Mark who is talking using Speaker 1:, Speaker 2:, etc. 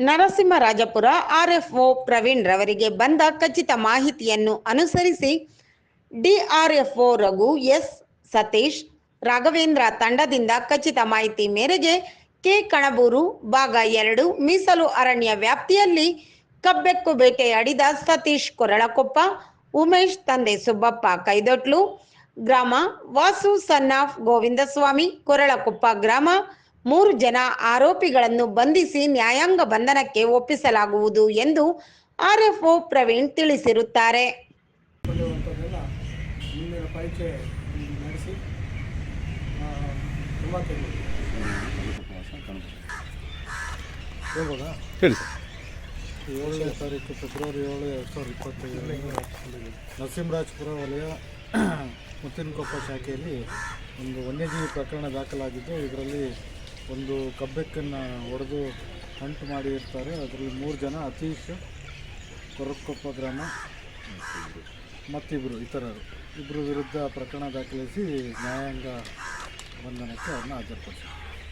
Speaker 1: Narasimharajapura RFO Praveen ರವರಿಗೆ ಬಂದ ಖಚಿತ ಮಾಹಿತಿಯನ್ನು ಅನುಸರಿಸಿ ಡಿಆರ್ಎಫ್ಒ ರಘು ಎಸ್ ಸತೀಶ್ ರಾಘವೇಂದ್ರ ತಂಡದಿಂದ ಖಚಿತ ಮಾಹಿತಿ ಮೇರೆಗೆ ಕೆ ಕಣಬೂರು ಭಾಗ ಎರಡು ಮೀಸಲು ಅರಣ್ಯ ವ್ಯಾಪ್ತಿಯಲ್ಲಿ ಕಬ್ಬೆಕ್ಕು ಬೇಟೆಯಾಡಿದ ಸತೀಶ್ ಕೊರಳಕೊಪ್ಪ, ಉಮೇಶ್ ತಂದೆ ಸುಬ್ಬಪ್ಪ ಕೈದೊಟ್ಲು, ಗ್ರಾಮ ವಾಸು ಸನ್ ಆಫ್ ಗೋವಿಂದಸ್ವಾಮಿ, ಕೊರಳಕೊಪ್ಪ ಗ್ರಾಮ ಮೂರು ಜನ ಆರೋಪಿಗಳನ್ನು ಬಂಧಿಸಿ ನ್ಯಾಯಾಂಗ ಬಂಧನಕ್ಕೆ ಒಪ್ಪಿಸಲಾಗುವುದು ಎಂದು ಆರ್ಎಫ್ಒ ಪ್ರವೀಣ್ ತಿಳಿಸಿರುತ್ತಾರೆ.
Speaker 2: ಏಳನೇ ತಾರೀಕು ಫೆಬ್ರವರಿ ಏಳು ಎರಡು ಸಾವಿರದ ಇಪ್ಪತ್ತೈದರಲ್ಲಿ ನರಸಿಂಹರಾಜಪುರ ವಲಯ ಮುತ್ತಿನಕೊಪ್ಪ ಶಾಖೆಯಲ್ಲಿ ಒಂದು ವನ್ಯಜೀವಿ ಪ್ರಕರಣ ದಾಖಲಾಗಿದ್ದು ಇದರಲ್ಲಿ ಒಂದು ಕಬ್ಬೆಕ್ಕನ್ನು ಹೊಡೆದು ಹಂಟು ಮಾಡಿ ಇರ್ತಾರೆ. ಅದರಲ್ಲಿ ಮೂರು ಜನ ಅತೀಶ್, ಕೊರಕೊಪ್ಪ ಗ್ರಾಮ ಮತ್ತಿಬ್ಬರು ಇತರರು. ಇಬ್ಬರು ವಿರುದ್ಧ ಪ್ರಕರಣ ದಾಖಲಿಸಿ ನ್ಯಾಯಾಂಗ ಬಂಧನಕ್ಕೆ ಅವ್ರನ್ನ ಹಾಜರುಪಡಿಸಿದ್ದಾರೆ